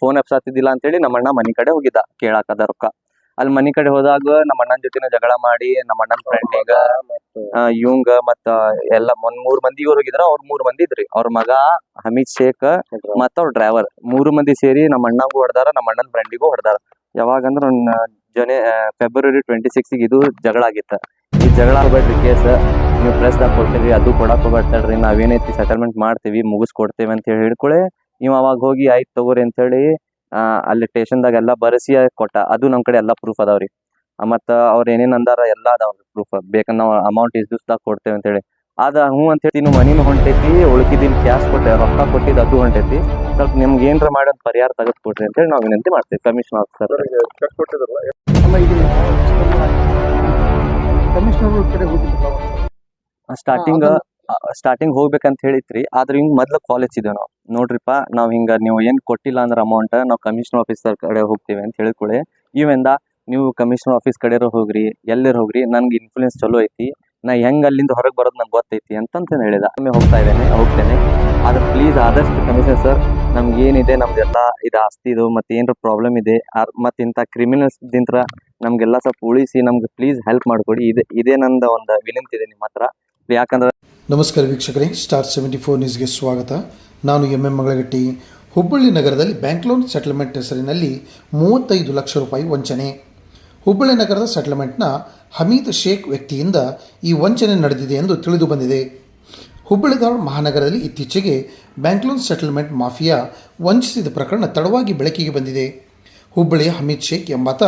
Phone ಎಪ್ಸಾತಿದ್ದಿಲ್ಲ ಅಂತೇಳಿ ನಮ್ಮ ಅಣ್ಣ ಮನಿ ಕಡೆ ಹೋಗಿದ್ದ, ಕೇಳಾಕದ ರೊಕ್ಕ. ಅಲ್ಲಿ ಮನಿ ಕಡೆ ಹೋದಾಗ ನಮ್ಮ ಅಣ್ಣನ ಜೊತೆನ ಜಗಳ ಮಾಡಿ ನಮ್ಮ ಅಣ್ಣನ ಫ್ರೆಂಡಿಗ ಇವಂಗ ಮತ್ತ ಎಲ್ಲ ಒಂದ್ ಮೂರ್ ಮಂದಿ ಇವ್ರು ಹೋಗಿದ್ರ, ಅವ್ರ ಮೂರ್ ಮಂದಿ ಇದ್ರಿ. ಅವ್ರ ಮಗ ಹಮೀದ್ ಶೇಖ್ ಮತ್ತ ಅವ್ರ ಡ್ರೈವರ್. ಮೂರು ಮಂದಿ ಸೇರಿ ನಮ್ಮ ಅಣ್ಣಗೂ ಹೊಡೆದಾರ ನಮ್ಮ ಅಣ್ಣನ ಫ್ರೆಂಡಿಗೂ ಹೊಡ್ದಾರ. ಯಾವಾಗ ಅಂದ್ರ ಒಂದ್ ಜನೆ ಫೆಬ್ರವರಿ ಟ್ವೆಂಟಿ ಸಿಕ್ಸ್ ಇದು ಜಗಳ ಆಗಿತ್ತ. ಈ ಜಗಳ ಆಗ್ಬೇಡ್ರಿ ಕೇಸ್. ನೀವು ಪ್ರೆಸ್ದಾಗ ಕೊಡ್ತೀರಿ, ಅದು ಕೊಡಕ್ ಹೋಗ್ಬೇಡ್ತಾಳ್ರಿ. ನಾವೇನೈತಿ ಸೆಟಲ್ಮೆಂಟ್ ಮಾಡ್ತೀವಿ ಮುಗಿಸ್ಕೊಡ್ತೇವೆ ಅಂತ ಹೇಳಿ ಹಿಡ್ಕೊಳ್ಳಿ ನೀವು ಅವಾಗ ಹೋಗಿ ಆಯ್ತು ತಗೋರಿ ಅಂತ ಹೇಳಿ ಆ, ಅಲ್ಲಿ ಸ್ಟೇಷನ್ದಾಗ ಎಲ್ಲ ಬರೆಸಿ ಕೊಟ್ಟ. ಅದು ನಮ್ಮ ಕಡೆ ಎಲ್ಲ ಪ್ರೂಫ್ ಅದಾವ್ರಿ. ಮತ್ತ ಅವ್ರು ಏನೇನ್ ಅಂದಾರ ಎಲ್ಲ ಅದಾವ್ರಿ ಪ್ರೂಫ್ ಬೇಕಂದ್ರೆ ನಾವು ಅಮೌಂಟ್ ಇಸ್ ದಿವ್ಸದಾಗ ಕೊಡ್ತೇವೆ ಅಂತ ಹೇಳಿ ಅದ ಹ್ಞೂ ಅಂತ ಹೇಳಿ ನೀವು ಮನಿನೂ ಹೊಂಟೈತಿ ಉಳ್ಕಿದಿನ್ ಕ್ಯಾಶ್ ಕೊಟ್ಟೆ ರೊಕ್ಕ ಕೊಟ್ಟಿದ್ದು ಅದು ಹೊಂಟೈತಿ. ಸ್ವಲ್ಪ ನಿಮ್ಗೆ ಏನ್ರ ಮಾಡಿ ಒಂದ್ ಪರಿಹಾರ ತೆಗೆದು ಕೊಡ್ರಿ ಅಂತ ಹೇಳಿ ನಾವು ವಿನಂತಿ ಮಾಡ್ತೀವಿ. ಕಮಿಷನ್ ಆಫೀಸರ್ ಸ್ಟಾರ್ಟಿಂಗ್ ಸ್ಟಾರ್ಟಿಂಗ್ ಹೋಗ್ಬೇಕಂತ ಹೇಳಿತ್ರಿ ಆದ್ರೆ ಹಿಂಗ್ ಮೊದ್ಲು ಕಾಲೇಜ್ ಹಚ್ಚಿದ್ದೇವೆ ನಾವು. ನೋಡ್ರಿಪ್ಪ, ನಾವ್ ಹಿಂಗ ನೀವು ಏನ್ ಕೊಟ್ಟಿಲ್ಲ ಅಂದ್ರೆ ಅಮೌಂಟ್ ನಾವು ಕಮಿಷನರ್ ಆಫೀಸರ್ ಕಡೆ ಹೋಗ್ತೀವಿ ಅಂತ ಹೇಳಿಕೊಳ್ಳಿ ಇವೆಂದ ನೀವು ಕಮಿಷನರ್ ಆಫೀಸ್ ಕಡೆ ಹೋಗ್ರಿ, ಎಲ್ಲರ ಹೋಗ್ರಿ, ನನ್ಗೆ ಇನ್ಫ್ಲೂಯೆನ್ಸ್ ಚಲೋ ಐತಿ, ನಾ ಹೆಂಗ್ ಅಲ್ಲಿಂದ ಹೊರಗೆ ಬರೋದು ನಂಗೆ ಗೊತ್ತೈತಿ ಅಂತಂತ ಹೇಳಿದ ಆಮೇಲೆ ಹೋಗ್ತಾ ಇದ್ದೇನೆ, ಹೋಗ್ತೇನೆ. ಆದ್ರೆ ಪ್ಲೀಸ್ ಆದಷ್ಟು ಕಮಿಷನ್ ಸರ್ ನಮ್ಗೆ ಏನಿದೆ ನಮ್ದೆಲ್ಲ ಇದು ಆಸ್ತಿ ಇದು, ಮತ್ತೆ ಏನಾರ ಪ್ರಾಬ್ಲಮ್ ಇದೆ ಮತ್ತೆ ಇಂಥ ಕ್ರಿಮಿನಲ್ಸ್ ದಿಂತ್ರ ನಮ್ಗೆಲ್ಲ ಸ್ವಲ್ಪ ಉಳಿಸಿ ನಮ್ಗೆ ಪ್ಲೀಸ್ ಹೆಲ್ಪ್ ಮಾಡ್ಕೊಡಿ. ಇದೆ, ಇದೇ ನಂದ ಒಂದು ವಿನಂತಿ ಇದೆ ನಿಮ್ಮ ಹತ್ರ ಯಾಕಂದ್ರೆ ನಮಸ್ಕಾರ ವೀಕ್ಷಕರೇ ಸ್ಟಾರ್ ಸೆವೆಂಟಿ ಫೋರ್ ನ್ಯೂಸ್ಗೆ ಸ್ವಾಗತ. ನಾನು ಎಂ ಎಂ ಮಗಳಗಟ್ಟಿ. ಹುಬ್ಬಳ್ಳಿ ನಗರದಲ್ಲಿ ಬ್ಯಾಂಕ್ ಲೋನ್ ಸೆಟಲ್ಮೆಂಟ್ ಹೆಸರಿನಲ್ಲಿ ಮೂವತ್ತೈದು ಲಕ್ಷ ರೂಪಾಯಿ ವಂಚನೆ. ಹುಬ್ಬಳ್ಳಿ ನಗರದ ಸೆಟಲ್ಮೆಂಟ್ನ ಹಮೀದ್ ಶೇಖ್ ವ್ಯಕ್ತಿಯಿಂದ ಈ ವಂಚನೆ ನಡೆದಿದೆ ಎಂದು ತಿಳಿದು ಬಂದಿದೆ. ಹುಬ್ಬಳ್ಳಿ ಮಹಾನಗರದಲ್ಲಿ ಇತ್ತೀಚೆಗೆ ಬ್ಯಾಂಕ್ ಲೋನ್ ಸೆಟಲ್ಮೆಂಟ್ ಮಾಫಿಯಾ ವಂಚಿಸಿದ ಪ್ರಕರಣ ತಡವಾಗಿ ಬೆಳಕಿಗೆ ಬಂದಿದೆ. ಹುಬ್ಬಳ್ಳಿಯ ಹಮೀದ್ ಶೇಖ್ ಎಂಬಾತ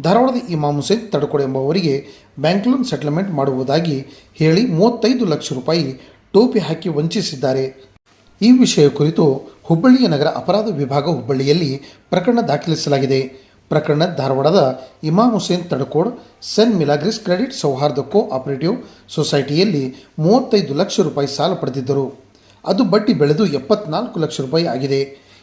ಧಾರವಾಡದ ಇಮಾಮ್ ಹುಸೇನ್ ತಡಕೊಡೆ ಎಂಬುವರಿಗೆ ಬ್ಯಾಂಕ್ ಲೋನ್ ಸೆಟಲ್ಮೆಂಟ್ ಮಾಡುವುದಾಗಿ ಹೇಳಿ ಮೂವತ್ತೈದು ಲಕ್ಷ ರೂಪಾಯಿ ಟೋಪಿ ಹಾಕಿ ವಂಚಿಸಿದ್ದಾರೆ. ಈ ವಿಷಯ ಕುರಿತು ಹುಬ್ಬಳ್ಳಿಯ ನಗರ ಅಪರಾಧ ವಿಭಾಗ ಹುಬ್ಬಳ್ಳಿಯಲ್ಲಿ ಪ್ರಕರಣ ದಾಖಲಿಸಲಾಗಿದೆ. ಪ್ರಕರಣ ಧಾರವಾಡದ Imam Hussain Tadakod, saint Milagres credit Souharda co operative ಸೊಸೈಟಿಯಲ್ಲಿ ಮೂವತ್ತೈದು ಲಕ್ಷ ರೂಪಾಯಿ ಸಾಲ ಪಡೆದಿದ್ದರು. ಅದು ಬಡ್ಡಿ ಬೆಳೆದು ಎಪ್ಪತ್ನಾಲ್ಕು ಲಕ್ಷ ರೂಪಾಯಿ ಆಗಿದೆ.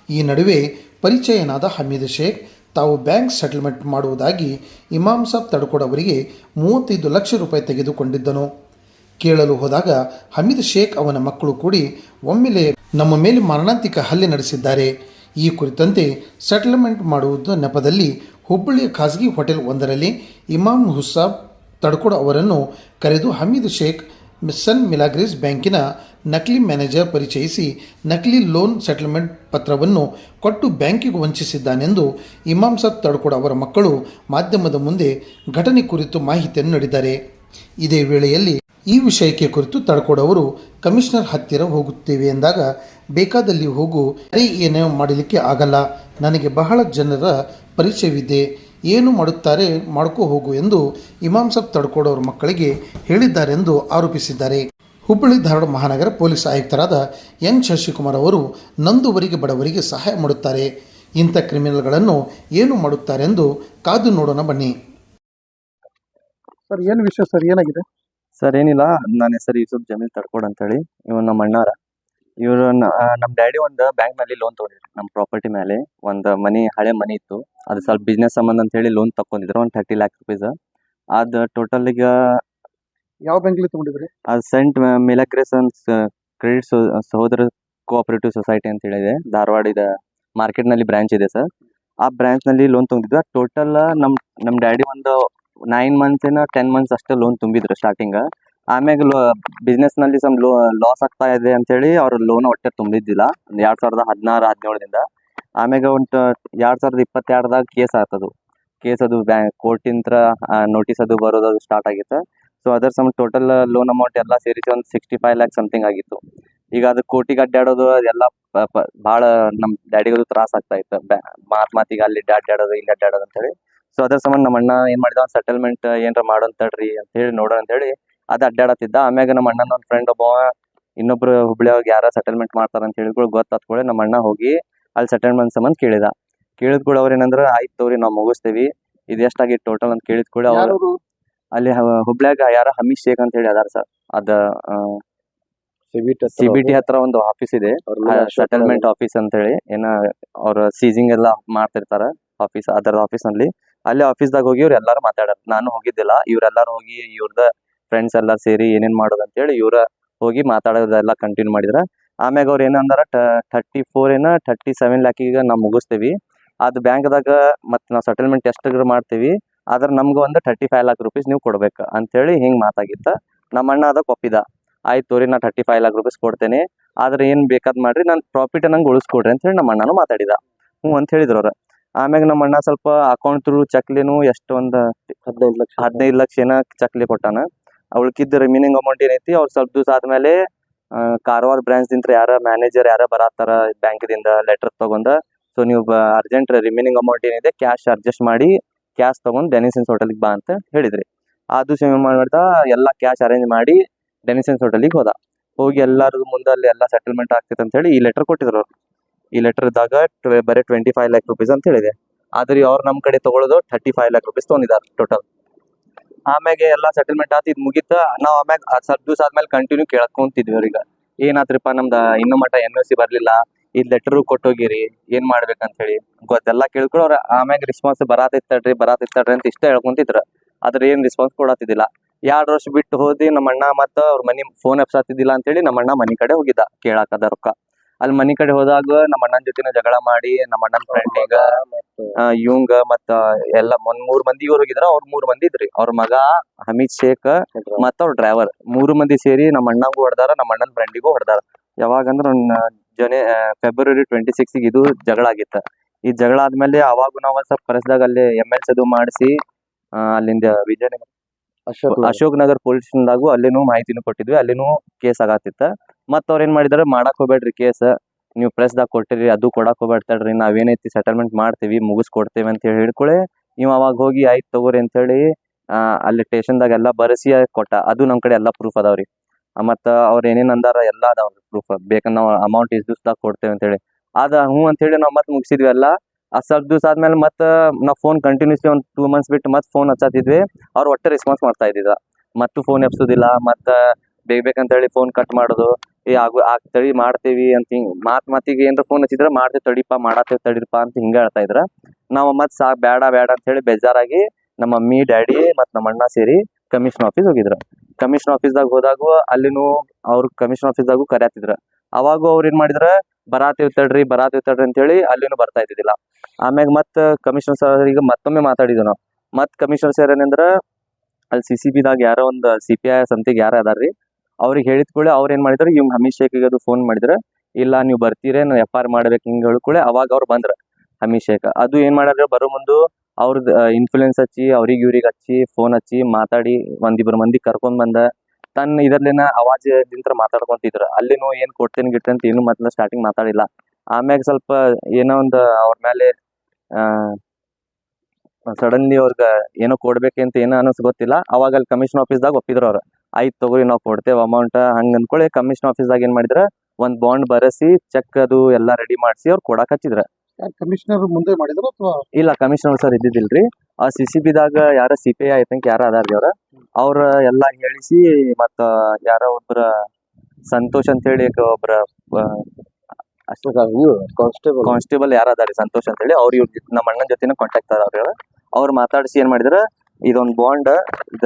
ಈ ನಡುವೆ ಪರಿಚಯನಾದ ಹಮೀದ್ ಶೇಖ್ ತಾವು ಬ್ಯಾಂಕ್ ಸೆಟಲ್ಮೆಂಟ್ ಮಾಡುವುದಾಗಿ ಇಮಾಮ್ ಸಾಬ್ ತಡಕೋಡ್ ಅವರಿಗೆ ಮೂವತ್ತೈದು ಲಕ್ಷ ರೂಪಾಯಿ ತೆಗೆದುಕೊಂಡಿದ್ದನು. ಕೇಳಲು ಹೋದಾಗ ಹಮೀದ್ ಶೇಖ್ ಅವನ ಮಕ್ಕಳು ಕೂಡಿ ಒಮ್ಮೆಲೆ ನಮ್ಮ ಮೇಲೆ ಮರಣಾಂತಿಕ ಹಲ್ಲೆ ನಡೆಸಿದ್ದಾರೆ. ಈ ಕುರಿತಂತೆ ಸೆಟಲ್ಮೆಂಟ್ ಮಾಡುವುದ ನೆಪದಲ್ಲಿ ಹುಬ್ಬಳ್ಳಿಯ ಖಾಸಗಿ ಹೋಟೆಲ್ ಒಂದರಲ್ಲಿ ಇಮಾಮ್ ಹುಸಾಬ್ ತಡ್ಕೊಡ್ ಅವರನ್ನು ಕರೆದು ಹಮೀದ್ ಶೇಖ್ ಸನ್ ಮಿಲಾಗ್ರಿಸ್ ಬ್ಯಾಂಕಿನ ನಕಲಿ ಮ್ಯಾನೇಜರ್ ಪರಿಚಯಿಸಿ ನಕಲಿ ಲೋನ್ ಸೆಟಲ್ಮೆಂಟ್ ಪತ್ರವನ್ನು ಕೊಟ್ಟು ಬ್ಯಾಂಕಿಗೆ ವಂಚಿಸಿದ್ದಾನೆಂದು ಇಮಾಮ್ ತಡ್ಕೊಡ್ ಅವರ ಮಕ್ಕಳು ಮಾಧ್ಯಮದ ಮುಂದೆ ಘಟನೆ ಕುರಿತು ಮಾಹಿತಿಯನ್ನು ನೀಡಿದ್ದಾರೆ. ಇದೇ ವೇಳೆಯಲ್ಲಿ ಈ ವಿಷಯಕ್ಕೆ ಕುರಿತು ತಡ್ಕೋಡ್ ಅವರು, ಕಮಿಷನರ್ ಹತ್ತಿರ ಹೋಗುತ್ತೇವೆ ಎಂದಾಗ ಬೇಕಾದಲ್ಲಿ ಹೋಗು ಅರೆ ಏನೇ ಮಾಡಲಿಕ್ಕೆ ಆಗಲ್ಲ. ನನಗೆ ಬಹಳ ಜನರ ಪರಿಚಯವಿದೆ. ಏನು ಮಾಡುತ್ತಾರೆ ಮಾಡ್ಕೋ ಹೋಗು ಎಂದು ಇಮಾಮ್ ಸಾಬ್ ತಡ್ಕೊಡ್ ಅವರ ಮಕ್ಕಳಿಗೆ ಹೇಳಿದ್ದಾರೆಂದು ಆರೋಪಿಸಿದ್ದಾರೆ. ಹುಬ್ಬಳ್ಳಿ ಧಾರವಾಡ ಮಹಾನಗರ ಪೊಲೀಸ್ ಆಯುಕ್ತರಾದ ಎನ್ ಶಶಿಕುಮಾರ್ ಅವರು ನಂದುವರಿಗೆ ಬಡವರಿಗೆ ಸಹಾಯ ಮಾಡುತ್ತಾರೆ. ಇಂಥ ಕ್ರಿಮಿನಲ್ಗಳನ್ನು ಏನು ಮಾಡುತ್ತಾರೆಂದು ಕಾದು ನೋಡೋಣ ಬನ್ನಿ. ಸರ್ ಏನು ವಿಷಯ ಸರ್? ಏನಾಗಿದೆ? ಸರ್ ಏನಿಲ್ಲ. ನಾನು ಹೆಸರು ಯೂಸುಫ್ ಜಮೀಲ್ ತಡ್ಕೋಡ್ ಅಂತ ಹೇಳಿ ಇವ್ ನಮ್ಮ ಅಣ್ಣಾರ. ಇವ್ರು ನಮ್ಮ ನಮ್ ಡ್ಯಾಡಿ ಒಂದು ಬ್ಯಾಂಕ್ನಲ್ಲಿ ಲೋನ್ ತಗೊಂಡಿದ್ರು ನಮ್ಮ ಪ್ರಾಪರ್ಟಿ ಮೇಲೆ ಒಂದು ಮನಿ ಹಳೆ ಮನಿ ಇತ್ತು. ಅದು ಸ್ವಲ್ಪ ಬಿಸ್ನೆಸ್ ಸಂಬಂಧ ಅಂತ ಹೇಳಿ ಲೋನ್ ತಕೊಂಡಿದ್ರು ಒಂದು ಥರ್ಟಿ ಲ್ಯಾಕ್ ರುಪೀಸ್ ಅದು ಟೋಟಲ್ ಈಗ ಯಾವ ಬ್ಯಾಂಕಲ್ಲಿ ತಗೊಂಡಿದ್ರಿ? ಅದು ಸೆಂಟ್ ಮಿಲಕ್ರೆಸ್ ಕ್ರೆಡಿಟ್ ಸಹೋದರ ಕೋಆಪರೇಟಿವ್ ಸೊಸೈಟಿ ಅಂತ ಹೇಳಿದೆ. ಧಾರವಾಡ ಇದೆ ಮಾರ್ಕೆಟ್ನಲ್ಲಿ ಬ್ರಾಂಚ್ ಇದೆ ಸರ್. ಆ ಬ್ರಾಂಚ್ನಲ್ಲಿ ಲೋನ್ ತಗೊಂಡಿದ್ವಿ ಟೋಟಲ್ ನಮ್ ನಮ್ ಡ್ಯಾಡಿ ಒಂದು ನೈನ್ ಮಂತ್ಸ್ ಏನೋ ಟೆನ್ ಮಂತ್ಸ್ ಅಷ್ಟೇ ಲೋನ್ ತುಂಬಿದ್ರು ಸ್ಟಾರ್ಟಿಂಗ್ ಆಮ್ಯಾಗ ಬಿಸ್ನೆಸ್ನಲ್ಲಿ ಸಮ್ ಲೋ ಲಾಸ್ ಆಗ್ತಾ ಇದೆ ಅಂತ ಹೇಳಿ ಅವ್ರ ಲೋನ್ ಒಟ್ಟೆ ತುಂಬಿದ್ದಿಲ್ಲ. ಒಂದ್ ಎರಡ್ ಸಾವಿರದ ಹದಿನಾರು, ಹದಿನೇಳರಿಂದ. ಆಮ್ಯಾಗ ಒಂದು ಎರಡ್ ಸಾವಿರದ ಇಪ್ಪತ್ತೆರಡದಾಗ ಕೇಸ್ ಆಗ್ತದು ಕೇಸ್ ಅದು ಬ್ಯಾಂಕ್ ಕೋರ್ಟಿಂತ್ರ ನೋಟಿಸ್ ಅದು ಬರೋದು ಸ್ಟಾರ್ಟ್ ಆಗಿತ್ತು. ಸೊ ಅದರ ಸಮ ಟೋಟಲ್ ಲೋನ್ ಅಮೌಂಟ್ ಎಲ್ಲ ಸೇರಿಸಿ ಒಂದು ಸಿಕ್ಸ್ಟಿ ಫೈವ್ ಲ್ಯಾಕ್ ಸಮಥಿಂಗ್ ಆಗಿತ್ತು. ಈಗ ಅದು ಕೋರ್ಟಿಗೆ ಅಡ್ಡಾಡೋದು, ಅದೆಲ್ಲ ಭಾಳ ನಮ್ಮ ಡ್ಯಾಡಿಗದು ತ್ರಾಸ ಆಗ್ತಾ ಇತ್ತು. ಮಾತ್ ಮಾತಿಗೆ ಅಲ್ಲಿ ಅಡ್ಡಾಡೋದು, ಇಲ್ಲಿ ಅಡ್ಡಾಡೋದು ಅಂತ ಹೇಳಿ ಸೊ ಅದರ ಸಂಬಂಧ ನಮ್ಮ ಅಣ್ಣ ಏನು ಮಾಡಿದ ಸೆಟಲ್ಮೆಂಟ್ ಏನ್ರ ಮಾಡೋ ಅಂತ ಹೇಳಿ ನೋಡೋಣ ಅಂತ ಹೇಳಿ ಅದ್ ಅಡ್ಡಾಡತ್ತಿದ್ದ. ಆಮ್ಯಾಗ ನಮ್ಮ ಅಣ್ಣನ ಒಂದ್ ಫ್ರೆಂಡ್ ಒಬ್ಬ ಇನ್ನೊಬ್ರು ಹುಬ್ಳಿಯಾಗ ಯಾರ ಸೆಟಲ್ಮೆಂಟ್ ಮಾಡ್ತಾರ ಅಂತ ಹೇಳಿ ಗೊತ್ತಾತ್ ಕೂಡ ನಮ್ಮ ಅಣ್ಣ ಹೋಗಿ ಅಲ್ಲಿ ಸೆಟಲ್ಮೆಂಟ್ ಸಂಬಂಧ ಕೇಳಿದ. ಕೇಳಿದ್ ಕೂಡ ಅವ್ರ ಏನಂದ್ರ ಆಯ್ತು ತಗೋರಿ ನಾವು ಮುಗಿಸ್ತೀವಿ. ಇದು ಎಷ್ಟಾಗಿತ್ತು ಟೋಟಲ್ ಅಂತ ಕೇಳಿದ್ ಕೂಡ ಅವ್ರು ಅಲ್ಲಿ ಹುಬ್ಳಿಯಾಗ ಯಾರ ಹಮೀಶ್ ಶೇಖ್ ಅಂತ ಹೇಳಿ ಅದಾರ ಸರ್. ಅದ ಸಿಬಿಟಿ ಬಿ ಟಿ ಹತ್ರ ಒಂದು ಆಫೀಸ್ ಇದೆ. ಸೆಟಲ್ಮೆಂಟ್ ಆಫೀಸ್ ಅಂತ ಹೇಳಿ. ಏನ ಅವ್ರ ಸೀಸಿಂಗ್ ಎಲ್ಲ ಮಾಡ್ತಿರ್ತಾರ ಆಫೀಸ್ ಅದರ ಆಫೀಸ್ ಅಲ್ಲಿ ಅಲ್ಲಿ ಆಫೀಸ್ದಾಗ ಹೋಗಿ ಇವ್ರು ಎಲ್ಲಾರು ಮಾತಾಡಾರ. ನಾನು ಹೋಗಿದ್ದಿಲ್ಲ. ಇವ್ರೆಲ್ಲಾರು ಹೋಗಿ ಇವ್ರದ ಫ್ರೆಂಡ್ಸ್ ಎಲ್ಲ ಸೇರಿ ಏನೇನ್ ಮಾಡೋದು ಅಂತ ಹೇಳಿ ಇವರ ಹೋಗಿ ಮಾತಾಡೋದೆಲ್ಲ ಕಂಟಿನ್ಯೂ ಮಾಡಿದ್ರ. ಆಮ್ಯಾಗ ಅವ್ರು ಏನಂದಾರ ಥರ್ಟಿ ಫೋರ್ ಏನ ಥರ್ಟಿ ಸೆವೆನ್ ಲ್ಯಾಕಿಗೆ ನಾವು ಮುಗಿಸ್ತೀವಿ. ಅದು ಬ್ಯಾಂಕ್ದಾಗ ಮತ್ತು ನಾವು ಸೆಟಲ್ಮೆಂಟ್ ಎಷ್ಟು ಮಾಡ್ತೀವಿ. ಆದ್ರೆ ನಮ್ಗೆ ಒಂದು ಥರ್ಟಿ ಫೈವ್ ಲ್ಯಾಕ್ ರುಪೀಸ್ ನೀವು ಕೊಡ್ಬೇಕು ಅಂತೇಳಿ ಹಿಂಗೆ ಮಾತಾಗಿತ್ತು. ನಮ್ಮ ಅಣ್ಣ ಅದಕ್ಕೆ ಒಪ್ಪಿದ. ಆಯ್ತು ತೋರಿ ನಾ ಥರ್ಟಿ ಫೈವ್ ಲ್ಯಾಕ್ ರುಪೀಸ್ ಕೊಡ್ತೇನೆ. ಆದ್ರೆ ಏನು ಬೇಕಾದ್ ಮಾಡ್ರಿ ನಾನು ಪ್ರಾಫಿಟ್ ನಂಗೆ ಉಳಿಸ್ಕೊಡ್ರಿ ಅಂತ ಹೇಳಿ ನಮ್ಮ ಅಣ್ಣನೂ ಮಾತಾಡಿದ. ಹ್ಞೂ ಅಂತ ಹೇಳಿದ್ರು ಅವ್ರು. ಆಮ್ಯಾಗ ನಮ್ಮ ಅಣ್ಣ ಸ್ವಲ್ಪ ಅಕೌಂಟ್ ಥ್ರೂ ಚಕ್ಲಿನೂ ಎಷ್ಟು ಒಂದು ಹದಿನೈದು ಲಕ್ಷ. ಹದಿನೈದು ಲಕ್ಷ ಏನೋ ಚಕ್ಲಿ ಕೊಟ್ಟಾನ. ಉಳ್ಕಿದ್ದ ರಿಮೈನಿಂಗ್ ಅಮೌಂಟ್ ಏನೈತಿ ಅವ್ರು ಸ್ವಲ್ಪ ದಿವಸ ಆದ್ಮೇಲೆ ಆ, ಬ್ರಾಂಚ್ ದಿಂದ ಯಾರ ಮ್ಯಾನೇಜರ್ ಯಾರ ಬರತ್ತಾರ ಬ್ಯಾಂಕ್ದಿಂದ ಲೆಟರ್ ತಗೊಂಡ ಸೊ ನೀವು ಅರ್ಜೆಂಟ್ ರಿಮೈನಿಂಗ್ ಅಮೌಂಟ್ ಏನಿದೆ ಕ್ಯಾಶ್ ಅಡ್ಜಸ್ಟ್ ಮಾಡಿ ಕ್ಯಾಶ್ ತಗೊಂಡು ಡೆನಿಸನ್ಸ್ ಹೋಟೆಲ್ಗೆ ಬಾ ಅಂತ ಹೇಳಿದ್ರಿ. ಆ ದಿವಸ ಏನು ಮಾಡ್ದ ಎಲ್ಲ ಕ್ಯಾಶ್ ಅರೇಂಜ್ ಮಾಡಿ ಡೆನಿಸನ್ಸ್ ಹೋಟೆಲಿಗೆ ಹೋದ. ಹೋಗಿ ಎಲ್ಲರದು ಮುಂದೆ ಅಲ್ಲಿ ಎಲ್ಲ ಸೆಟಲ್ಮೆಂಟ್ ಆಗ್ತೈತೆ ಅಂತ ಹೇಳಿ ಈ ಲೆಟರ್ ಕೊಟ್ಟಿದ್ರು ಅವ್ರು. ಈ ಲೆಟರ್ ಇದ್ದಾಗ ಬರೀ ಟ್ವೆಂಟಿ ಫೈವ್ ಲ್ಯಾಕ್ ರುಪೀಸ್ ಅಂತ ಹೇಳಿದೆ. ಆದ್ರೆ ಅವ್ರು ನಮ್ಮ ಕಡೆ ತಗೊಳ್ಳೋದು ಥರ್ಟಿ ಫೈವ್ ಲ್ಯಾಕ್ ರುಪೀಸ್ ತೊಗೊಂಡಿದ್ದಾರೆ ಟೋಟಲ್ ಆಮ್ಯಾಗೆ ಎಲ್ಲ ಸೆಟಲ್ಮೆಂಟ್ ಆತ, ಇದು ಮುಗಿತ, ನಾವು ಆಮ್ಯಾಗ ಸ್ವಲ್ಪ ದಿವಸ ಆದ್ಮೇಲೆ ಕಂಟಿನ್ಯೂ ಕೇಳ್ಕೊಂತಿದ್ವಿ ಅವ್ರಿಗೆ. ಏನಾತ್ರಿಪ್ಪ ನಮ್ದ ಇನ್ನು ಮಟ್ಟ ಎನ್ ಓ ಸಿ ಬರಲಿಲ್ಲ ಈ ಲೆಟರ್ ಕೊಟ್ಟೋಗಿರಿ, ಏನ್ ಮಾಡ್ಬೇಕಂತ ಹೇಳಿ ಗೊತ್ತೆಲ್ಲಾ ಕೇಳ್ಕೊಂಡು ಅವ್ರ ಆಮ್ಯಾಗ ರೆಸ್ಪಾನ್ಸ್ ಬರಾತಿತ್ತಡ್ರಿ ಬರಾತಿತ್ತಡ್ರಿ ಅಂತ ಇಷ್ಟ ಹೇಳ್ಕೊಂತಿದ್ರ. ಆದ್ರೆ ಏನ್ ರೆಸ್ಪಾನ್ಸ್ ಕೊಡತಿದಿಲ್ಲ ಎರಡ್ ವರ್ಷ ಬಿಟ್ಟು ಹೋದಿ ನಮ್ಮ ಅಣ್ಣ ಮತ್ತ ಅವ್ರ ಮನಿ ಫೋನ್ ಎಪ್ಸಾತಿದಿಲ್ಲ ಅಂತ ಹೇಳಿ ನಮ್ಮ ಅಣ್ಣ ಮನಿ ಕಡೆ ಹೋಗಿದ್ದ, ಕೇಳಾಕ ಅದ ರೊಕ್ಕ. ಅಲ್ಲಿ ಮನಿ ಕಡೆ ಹೋದಾಗ ನಮ್ಮ ಅಣ್ಣನ ಜೊತೆನ ಜಗಳ ಮಾಡಿ ನಮ್ಮ ಅಣ್ಣನ ಫ್ರೆಂಡಿಗ ಇವಂಗ ಮತ್ತ ಎಲ್ಲ ಒಂದ್ ಮೂರ್ ಮಂದಿ ಇವ್ರು ಹೋಗಿದ್ರ. ಅವ್ರ ಮೂರ್ ಮಂದಿ ಇದ್ರಿ. ಅವ್ರ ಮಗ ಹಮೀದ್ ಶೇಖ್ ಮತ್ತ ಅವ್ರ ಡ್ರೈವರ್. ಮೂರು ಮಂದಿ ಸೇರಿ ನಮ್ಮ ಅಣ್ಣಂಗೂ ಹೊಡೆದಾರ ನಮ್ಮ ಅಣ್ಣನ ಫ್ರೆಂಡಿಗೂ ಹೊಡ್ದಾರ. ಯಾವಾಗ ಅಂದ್ರ ಜನೆ ಫೆಬ್ರವರಿ ಟ್ವೆಂಟಿ ಸಿಕ್ಸ್ ಇದು ಜಗಳ ಆಗಿತ್ತ. ಈ ಜಗಳ ಆದ್ಮೇಲೆ ಅವಾಗ ನಾವ್ ಸ್ವಲ್ಪ ಕರೆಸ್ದಾಗ ಅಲ್ಲಿ ಎಂ ಎಲ್ ಸದು ಮಾಡಿಸಿ ಅಲ್ಲಿಂದ ವಿಜಯನಗರ ಅಶೋಕ್ ಅಶೋಕ್ ನಗರ್ ಪೊಲೀಸ್ ಸ್ಟೇಷನ್ದಾಗೂ ಅಲ್ಲಿನೂ ಮಾಹಿತಿನೂ ಕೊಟ್ಟಿದ್ವಿ. ಅಲ್ಲಿನೂ ಕೇಸ್ ಆಗತ್ತಿತ್ತ. ಮತ್ತ ಅವ್ರ ಏನ್ ಮಾಡಿದಾರೆ, ಮಾಡಕ್ ಹೋಗ್ಬೇಡ್ರಿ ಕೇಸ್. ನೀವು ಪ್ರೆಸ್ದಾಗ ಕೊಟ್ಟಿರಿ, ಅದು ಕೊಡಕ್ ನಾವ್ ನಾವೇನೈತಿ ಸೆಟಲ್ಮೆಂಟ್ ಮಾಡ್ತೀವಿ, ಮುಗಿಸ್ಕೊಡ್ತೇವೆ ಅಂತ ಹೇಳಿ ಹೇಳ್ಕೊಳೆ ನೀವು ಅವಾಗ ಹೋಗಿ ಆಯ್ತು ತಗೋರಿ ಅಂತ ಹೇಳಿ ಅಲ್ಲಿ ಸ್ಟೇಷನ್ದಾಗ ಎಲ್ಲಾ ಬರೆಸಿ ಕೊಟ್ಟ. ಅದು ನಮ್ ಕಡೆ ಎಲ್ಲಾ ಪ್ರೂಫ್ ಅದಾವ್ರಿ. ಮತ್ತ ಅವ್ರ ಏನೇನ್ ಅಂದಾರ ಎಲ್ಲ ಅದಾವ ಪ್ರೂಫ್ ಬೇಕಂದ್ರೆ ನಾವು ಅಮೌಂಟ್ ಇಷ್ಟು ದಿವ್ಸದಾಗ ಕೊಡ್ತೇವೆ ಅಂತ ಹೇಳಿ. ಅದ ಹ್ಞೂ ಅಂತ ಹೇಳಿ ನಾವು ಮತ್ತೆ ಮುಗಿಸಿದ್ವಿ ಎಲ್ಲ ಆ, ಸ್ವಲ್ಪ ದಿವಸ ಆದ್ಮೇಲೆ ಮತ್ತೆ ನಾವು ಫೋನ್ ಕಂಟಿನ್ಯೂಸ್ಲಿ ಒಂದು ಟೂ ಮಂತ್ಸ್ ಬಿಟ್ಟು ಮತ್ತೆ ಫೋನ್ ಹಚ್ಚಾತಿದ್ವಿ. ಅವ್ರು ಒಟ್ಟೆ ರೆಸ್ಪಾನ್ಸ್ ಮಾಡ್ತಾ ಇದ್ದಿದ್ದ ಮತ್ತು ಫೋನ್ ಎಪ್ಸೋದಿಲ್ಲ ಮತ್ತು ಬೇಕಂತ ಹೇಳಿ ಫೋನ್ ಕಟ್ ಮಾಡೋದು. ಏ, ಆಗು ತಡಿ ಮಾಡ್ತೀವಿ ಅಂತ ಹಿಂಗೆ ಮಾತ್ ಮಾತಿಗೆ ಏನ್ರ ಫೋನ್ ಹಚ್ಚಿದ್ರ ಮಾಡ್ತೇವೆ ತಡಿಪ ಮಾಡತ್ತೇವೆ ತಡಿರಪ್ಪ ಅಂತ ಹಿಂಗ ಹೇಳ್ತಾ ಇದ್ರ. ನಾವು ಮತ್ತೆ ಸಾ ಬೇಡ ಬೇಡ ಅಂತ ಹೇಳಿ ಬೇಜಾರಾಗಿ ನಮ್ಮ ಮಮ್ಮಿ, ಡ್ಯಾಡಿ ಮತ್ತು ನಮ್ಮ ಅಣ್ಣ ಸೇರಿ ಕಮಿಷನ್ ಆಫೀಸ್ ಹೋಗಿದ್ರು. ಕಮಿಷನ್ ಆಫೀಸ್ದಾಗ ಹೋದಾಗ ಅಲ್ಲಿನೂ ಅವ್ರ ಕಮಿಷನ್ ಆಫೀಸ್ದಾಗೂ ಕರ್ಯಾತಿದ್ರ. ಅವಾಗ ಅವ್ರ ಏನ್ ಮಾಡಿದ್ರ, ಬರಾತೇವ್ ತಡ್ರಿ ಬರಾತೇವ್ ತಡ್ರಿ ಅಂತ ಹೇಳಿ ಅಲ್ಲಿನೂ ಬರ್ತಾ ಇದ್ದಿದ್ದಿಲ್ಲ. ಆಮ್ಯಾಗ ಮತ್ತೆ ಕಮಿಷನ್ ಸರ್ ಈಗ ಮತ್ತೊಮ್ಮೆ ಮಾತಾಡಿದ್ವಿ ನಾವು. ಮತ್ ಕಮಿಷನರ್ ಸರ್ ಏನಂದ್ರ ಅಲ್ಲಿ ಸಿ ಬಿದಾಗ ಯಾರೋ ಒಂದು ಸಿ ಪಿ ಐ ಯಾರು ಅದಾರ್ರಿ ಅವ್ರಿಗೆ ಹೇಳಿದ ಕೂಡ ಅವ್ರು ಏನ್ ಮಾಡಿದ್ರು ಇವ್ ಅಮಿಷೇಕ್ಗೆ ಅದು ಫೋನ್ ಮಾಡಿದ್ರ. ಇಲ್ಲ, ನೀವು ಬರ್ತೀರೇ ನಾನು ಎಫ್ ಆರ್ ಮಾಡ್ಬೇಕು ಹಿಂಗೆ ಹೇಳ್ಕೊಳ್ಳೆ ಅವಾಗ ಅವ್ರು ಬಂದ್ರ ಅಮಿಷೇಕ್ ಅದು ಏನ್ ಮಾಡಿದ್ರೆ, ಬರೋ ಮುಂದು ಅವ್ರದ್ದು ಇನ್ಫ್ಲೂಯೆನ್ಸ್ ಹಚ್ಚಿ, ಅವ್ರಿಗೆ ಇವ್ರಿಗೆ ಹಚ್ಚಿ ಫೋನ್ ಹಚ್ಚಿ, ಮಾತಾಡಿ, ಒಂದಿಬ್ರು ಮಂದಿ ಕರ್ಕೊಂಡ್ ಬಂದ ತನ್ನ ಇದರ್ಲಿನ ಅವಾಜದಿಂದ ಮಾತಾಡ್ಕೊಂತಿದ್ರು. ಅಲ್ಲಿನೂ ಏನು ಕೊಡ್ತೇನೆ ಅಂತ ಏನು ಮೊದ್ಲ ಸ್ಟಾರ್ಟಿಂಗ್ ಮಾತಾಡಿಲ್ಲ. ಆಮ್ಯಾಗ ಸ್ವಲ್ಪ ಏನೋ ಒಂದು ಅವ್ರ ಮೇಲೆ ಸಡನ್ಲಿ ಅವ್ರಿಗೆ ಏನೋ ಕೊಡ್ಬೇಕಂತ ಏನೋ ಅನ್ನಿಸ್ ಗೊತ್ತಿಲ್ಲ. ಅವಾಗ ಅಲ್ಲಿ ಕಮಿಷನ್ ಆಫೀಸ್ದಾಗ ಒಪ್ಪಿದ್ರು ಅವ್ರು. ಆಯ್ತು ತಗೋರಿ ನಾವು ಕೊಡ್ತೇವೆ ಅಮೌಂಟ್ ಹಂಗ ಅಂದ್ಕೊಳ್ಳಿ ಕಮಿಷನ್ ಆಫೀಸ್ದಾಗ ಏನ್ ಮಾಡಿದ್ರ ಒಂದ್ ಬಾಂಡ್ ಬರೆಸಿ ಚೆಕ್ ಅದು ಎಲ್ಲ ರೆಡಿ ಮಾಡಿಸಿ ಅವ್ರು ಕೊಡಕ್ಕೆ ಹಚ್ಚಿದ್ರ. ಕಮಿಷನರ್ ಮುಂದೆ ಮಾಡಿದ್ರು ಅಥವಾ? ಇಲ್ಲ ಕಮಿಷನರ್ ಸರ್ ಇದ್ದಿದ್ದಿಲ್ರಿ. ಆ ಸಿ ಸಿ ಬಿದಾಗ ಯಾರ ಸಿ ಪಿ ಐ ಐತಂಕ ಯಾರ ಅದಾರ್ರಿ ಅವ್ರ? ಅವ್ರ ಎಲ್ಲ ಹೇಳಿಸಿ ಮತ್ತ ಯಾರ ಒಬ್ರ ಸಂತೋಷ್ ಅಂತ ಹೇಳಿ ಒಬ್ರ ಕಾನ್ಸ್ಟೇಬಲ್ ಕಾನ್ಸ್ಟೇಬಲ್ ಯಾರ ಅದಾರಿ ಸಂತೋಷ್ ಅಂತ ಹೇಳಿ ಅವ್ರ ಇವ್ರ ನಮ್ಮ ಅಣ್ಣನ ಜೊತೆನ ಕಾಂಟ್ಯಾಕ್ಟ್ ಅದಾವ್ರಿ ಅವ್ರ. ಅವ್ರು ಮಾತಾಡಿಸಿ ಏನ್ ಮಾಡಿದ್ರ ಇದೊಂದ್ ಬಾಂಡ್ ಇದ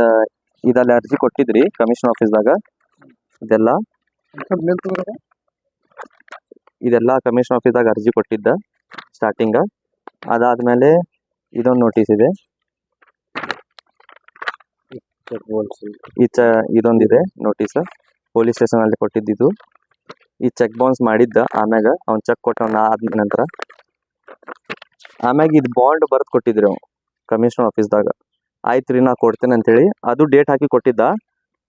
ಇದಲ್ಲಿ ಅರ್ಜಿ ಕೊಟ್ಟಿದ್ರಿ ಕಮಿಷನ್ ಆಫೀಸ್ದಾಗ. ಇದೆಲ್ಲ. ಇದೆಲ್ಲ ಕಮಿಷನ್ ಆಫೀಸ್ದಾಗ ಅರ್ಜಿ ಕೊಟ್ಟಿದ್ದ ಸ್ಟಾರ್ಟಿಂಗ್. ಅದಾದ್ಮೇಲೆ ಇದೊಂದು ನೋಟಿಸ್ ಇದೆ. ಈ ಚ ಇದೊಂದಿದೆ ನೋಟಿಸ್. ಪೊಲೀಸ್ ಸ್ಟೇಷನ್ ಅಲ್ಲಿ ಕೊಟ್ಟಿದ್ದಿದ್ದು ಈ ಚೆಕ್ ಬೌನ್ಸ್ ಮಾಡಿದ್ದ ಆಮ್ಯಾಗ ಅವ್ನ್ ಚೆಕ್ ಕೊಟ್ಟವನ ಆದ ನಂತರ. ಆಮ್ಯಾಗ ಇದು ಬಾಂಡ್ ಬರೆದು ಕೊಟ್ಟಿದ್ರಿ ಕಮಿಷನ್ ಕಮಿಷನರ್ ಆಫೀಸ್ದಾಗ. ಆಯ್ತ್ರಿ, ನಾ ಕೊಡ್ತೇನೆ ಅಂತೇಳಿ. ಅದು ಡೇಟ್ ಹಾಕಿ ಕೊಟ್ಟಿದ್ದ.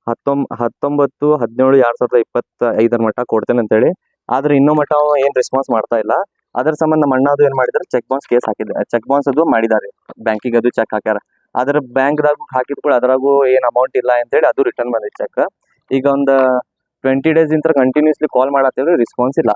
ಹತ್ತೊಂಬ ಹತ್ತೊಂಬತ್ತು, ಹದಿನೇಳು, ಎರಡ್ ಸಾವಿರದ ಇಪ್ಪತ್ತ ಐದರ ಮಟ್ಟ ಕೊಡ್ತೇನೆ ಅಂತೇಳಿ. ಆದ್ರೆ ಇನ್ನೂ ಮಟ್ಟ ಅವ ಏನು ರೆಸ್ಪಾನ್ಸ್ ಮಾಡ್ತಾ ಇಲ್ಲ. ಅದ್ರ ಸಂಬಂಧ ನಮ್ಮ ಅಣ್ಣ ಅದು ಏನ್ ಮಾಡಿದ್ರೆ ಚೆಕ್ ಬೌನ್ಸ್ ಕೇಸ್ ಹಾಕಿದ್ದೆ ಚೆಕ್ ಬೌನ್ಸ್ ಅದು ಮಾಡಿದಾರೆ. ಬ್ಯಾಂಕಿಗೆ ಅದು ಚೆಕ್ ಹಾಕ್ಯಾರ. ಅದ್ರ ಬ್ಯಾಂಕ್ದಾಗ ಹಾಕಿದ್ ಕೂಡ ಅದ್ರಾಗೂ ಏನು ಅಮೌಂಟ್ ಇಲ್ಲ ಅಂತೇಳಿ ಅದು ರಿಟರ್ನ್ ಬಂದಿದೆ ಚೆಕ್ ಈಗ ಒಂದು ಟ್ವೆಂಟಿ ಡೇಸ್ ಇಂತ ಕಂಟಿನ್ಯೂಸ್ಲಿ ಕಾಲ್ ಮಾಡತ್ತೇವ್ರಿ ರೆಸ್ಪಾನ್ಸ್ ಇಲ್ಲ.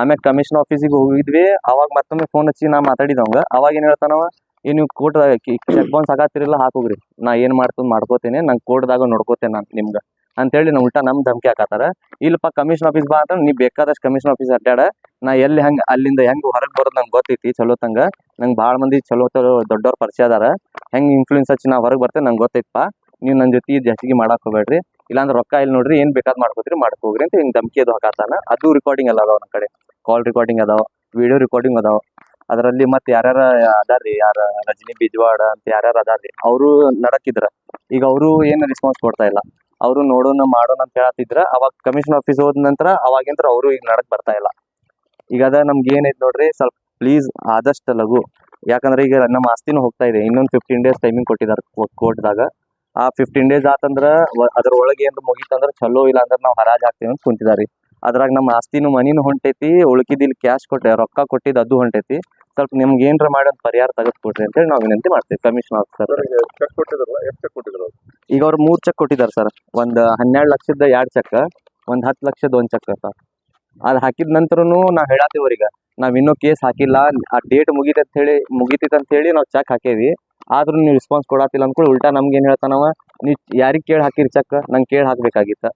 ಆಮ್ಯಾಗ ಕಮಿಷನ್ ಆಫೀಸಿಗೆ ಹೋಗಿದ್ವಿ. ಅವಾಗ ಮತ್ತೊಮ್ಮೆ ಫೋನ್ ಹಚ್ಚಿ ನಾ ಮಾತಾಡಿದವಂಗ ಅವಾಗ ಏನು ಹೇಳ್ತಾನವ? ಏ, ನೀವು ಕೋಟದಾಗ ಚೆಕ್ ಬೌನ್ಸ್ ಆಗತ್ತಿರಲ್ಲ ಹಾಕೋಗ್ರಿ ನಾ ಏನ್ ಮಾಡ್ತದ್ ಮಾಡ್ಕೋತೀನಿ, ನಂಗೆ ಕೋರ್ಟ್ದಾಗ ನೋಡ್ಕೋತೇನೆ ನಾನು ನಿಮ್ಗೆ. ಅಂತೇಳಿ ನಾ ಉಲ್ಟಾ ನಮ್ ಧಮಕಿ ಹಾಕತ್ತಾರ. ಇಲ್ಲಪ್ಪ ಕಮಿಷನ್ ಆಫೀಸ್ ಬಾ ಅಂತ ನೀ ಬೇಕಾದಷ್ಟು ಕಮಿಷನ್ ಆಫೀಸ್ ಅಡ್ಡಾಡ ನಾ ಎಲ್ಲಿ ಹೆಂಗ್, ಅಲ್ಲಿಂದ ಹೆಂಗ್ ಹೊರಗೆ ಬರೋದು ನಂಗೆ ಗೊತ್ತೈತಿ ಚಲೋತಂಗ ನಂಗೆ ಭಾಳ ಮಂದಿ ಚಲೋ ಚಲೋ ದೊಡ್ಡವ್ರ ಪರಿಚಯ ಅದಾರ. ಹೆಂಗ್ ಇನ್ಫ್ಲೂಯೆನ್ಸ್ ಹಚ್ಚಿ ನಾ ಹೊರಗೆ ಬರ್ತೇನೆ ನಂಗೆ ಗೊತ್ತೈತಪ್ಪ. ನೀವು ನನ್ನ ಜೊತೆ ಇದು ಮಾಡಕ್ಕೆ ಮಾಡಕ್ ಹೋಗ್ಬೇಡ್ರಿ ಇಲ್ಲಾಂದ್ರೆ ರೊಕ್ಕ ಇಲ್ಲಿ ನೋಡ್ರಿ, ಏನ್ ಬೇಕಾದ್ ಮಾಡ್ಕೋತೀರಿ ಮಾಡ್ಕೋಗ್ರಿ ಅಂತ ಹಿಂಗ್ ಧಮಕಿ ಅದು ಹಾಕತ್ತಾನ. ಅದು ರೆಕಾರ್ಡಿಂಗ್ ಎಲ್ಲ ಅದಾವ ನನ್ನ ಕಡೆ. ಕಾಲ್ ರೆಕಾರ್ಡಿಂಗ್ ಅದಾವ ವಿಡಿಯೋ ರೆಕಾರ್ಡಿಂಗ್ ಅದಾವ. ಅದರಲ್ಲಿ ಮತ್ತೆ ಯಾರ್ಯಾರ ಅದಾರ್ರಿ? ಯಾರ ರಜನಿ ಬಿಜ್ವಾಡ ಅಂತ ಯಾರ್ಯಾರು ಅದಾರ್ರಿ? ಅವರು ನಡಕಿದ್ರ. ಈಗ ಅವರು ಏನು ರೆಸ್ಪಾನ್ಸ್ ಕೊಡ್ತಾ ಇಲ್ಲ. ಅವರು ನೋಡೋಣ, ಮಾಡೋಣ ಅಂತ ಹೇಳತ್ತಿದ್ರ ಅವಾಗ ಕಮಿಷನ್ ಆಫೀಸ್ ಹೋದ ನಂತರ ಅವಾಗಿಂತ್ರ ಅವರು ಈಗ ನಡಕ್ ಬರ್ತಾ ಇಲ್ಲ. ಈಗ ಅದ ನಮ್ಗೆ ಏನೈತಿ ನೋಡ್ರಿ? ಸ್ವಲ್ಪ ಪ್ಲೀಸ್ ಆದಷ್ಟು ಲಘು ಯಾಕಂದ್ರೆ ಈಗ ನಮ್ಮ ಆಸ್ತಿನೂ ಹೋಗ್ತಾ ಇದೆ. ಇನ್ನೊಂದು ಫಿಫ್ಟೀನ್ ಡೇಸ್ ಟೈಮಿಂಗ್ ಕೊಟ್ಟಿದ್ದಾರೆ ಕೋರ್ಟ್ದಾಗ. ಆ ಫಿಫ್ಟೀನ್ ಡೇಸ್ ಆತಂದ್ರ ಅದ್ರೊಳಗೆ ಏನ್ರ ಮುಗೀತಂದ್ರ ಚಲೋ ಇಲ್ಲ ಅಂದ್ರೆ ನಾವು ಹರಾಜ್ ಹಾಕ್ತೀವಿ ಅಂತ ಕುಂತಿದಾರಿ ಅದ್ರಾಗ ನಮ್ಮ ಆಸ್ತಿನೂ ಮನಿನೂ ಹೊಂಟೈತಿ. ಉಳ್ಕಿದಿಲ್ ಕ್ಯಾಶ್ ಕೊಟ್ಟೆ ರೊಕ್ಕ ಕೊಟ್ಟಿದ್ದು ಅದು ಹೊಂಟೈತಿ. ಸ್ವಲ್ಪ ನಿಮ್ಗೆ ಏನರ ಮಾಡಿ ಒಂದು ಪರಿಹಾರ ತೆಗೆದುಕೊಡ್ರಿ ಅಂತೇಳಿ ನಾವು ವಿನಂತಿ ಮಾಡ್ತೀವಿ. ಕಮಿಷನ್ ಆಫೀಸರ್ ಚೆಕ್ ಕೊಟ್ಟಿದ್ರಲ್ಲ ಎಷ್ಟು ಚೆಕ್ ಕೊಟ್ಟಿದ್ರು ಈಗ ಅವ್ರು ಮೂರು ಚೆಕ್ ಕೊಟ್ಟಿದ್ದಾರೆ ಸರ್. ಒಂದು ಹನ್ನೆರಡು ಲಕ್ಷದ ಎರಡು ಚೆಕ್ ಒಂದು ಹತ್ತು ಲಕ್ಷದ ಒಂದು ಚೆಕ್ ಸರ್. ಅದು ಹಾಕಿದ ನಂತರನು ನಾವು ಹೇಳತ್ತೀವಿ ಅವ್ರಿಗೆ. ನಾವ್ ಇನ್ನೂ ಕೇಸ್ ಹಾಕಿಲ್ಲ. ಆ ಡೇಟ್ ಮುಗಿತ ಅಂತ ಹೇಳಿ ಮುಗೀತೈತೆ ಅಂತ ಹೇಳಿ ನಾವು ಚೆಕ್ ಹಾಕೇವಿ. ಆದ್ರೂ ನೀವು ರೆಸ್ಪಾನ್ಸ್ ಕೊಡತ್ತಿಲ್ಲ ಅಂದ್ಕೊಳ್ಳಿ ಉಲ್ಟಾ ನಮ್ಗೆ ಏನ್ ಹೇಳ್ತಾನವ ನೀ ಯಾರಿಗೆ ಕೇಳಿ ಹಾಕಿರಿ ಚೆಕ್? ನಂಗೆ ಕೇಳಿ ಹಾಕ್ಬೇಕಾಗಿತ್ತ.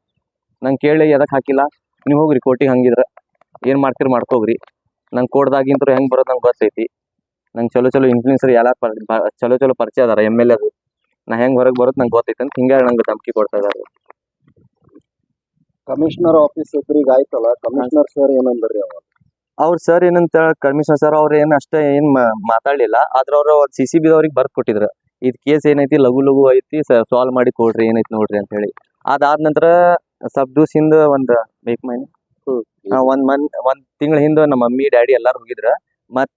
ನಂಗೆ ಕೇಳಿ ಎದಕ್ಕೆ ಹಾಕಿಲ್ಲ? ನೀವು ಹೋಗ್ರಿ ಕೋರ್ಟಿಗೆ ಹಂಗಿದ್ರೆ. ಏನು ಮಾಡ್ತೀರಿ ಮಾಡ್ಕೋಗ್ರಿ. ನಂಗೆ ಕೋಡ್ದಾಗಿಂತ್ರ ಹೆಂಗ್ ಬರೋದು ನಂಗೆ ಗೊತ್ತೈತಿ. ನಂಗೆ ಚಲೋ ಚಲೋ ಇನ್ಫ್ಲೂಯೆನ್ಸರ್ ಎಲ್ಲ ಚಲೋ ಚಲೋ ಪರಿಚಯ ಅದಾರ ಎಂ ಎಲ್ ಎದು ನಾ ಹೆಂಗ್ ಹೊರಗೆ ಬರೋದು ನಂಗೆ ಗೊತ್ತೈತೆ ಅಂತ ಹಿಂಗೆ ನಂಗೆ ಧಮಕಿ ಕೊಡ್ತಾ ಇದ್ದಾರೆ ಕಮಿಷನರ್ ಆಫೀಸ್ ಎದುರಿಗೆ ಆಯ್ತಲ್ಲ? ಕಮಿಷನರ್ ಸರ್ ಏನಂದ್ರಿ ಅವ್ರು ಅವ್ರ ಸರ್ ಏನಂತ ಕಮಿಷನರ್ ಸರ್ ಅವ್ರು ಏನು ಅಷ್ಟೇ ಏನು ಮಾತಾಡಲಿಲ್ಲ. ಮಾತಾಡ್ಲಿಲ್ಲ ಅವರು ಅವ್ರ ಸಿ ಸಿ ಬಿದವ್ರಿಗೆ ಬರ್ದು ಕೊಟ್ಟಿದ್ರು. ಇದು ಕೇಸ್ ಏನೈತಿ ಲಘು ಲಘು ಐತಿ ಸಾಲ್ವ್ ಮಾಡಿ ಕೊಡ್ರಿ ಏನೈತಿ ನೋಡ್ರಿ ಅಂತ ಹೇಳಿ. ಅದಾದ ನಂತರ ಸಬ್ ಒಂದು ಒಂದ್ ಬೇಕು ಮೈನ್ ಒಂದ್ ಮನ್ ಒಂದ್ ತಿಂಗಳ ಹಿಂದ ನಮ್ಮ ಮಮ್ಮಿ ಡ್ಯಾಡಿ ಎಲ್ಲಾರು ಹೋಗಿದ್ರ. ಮತ್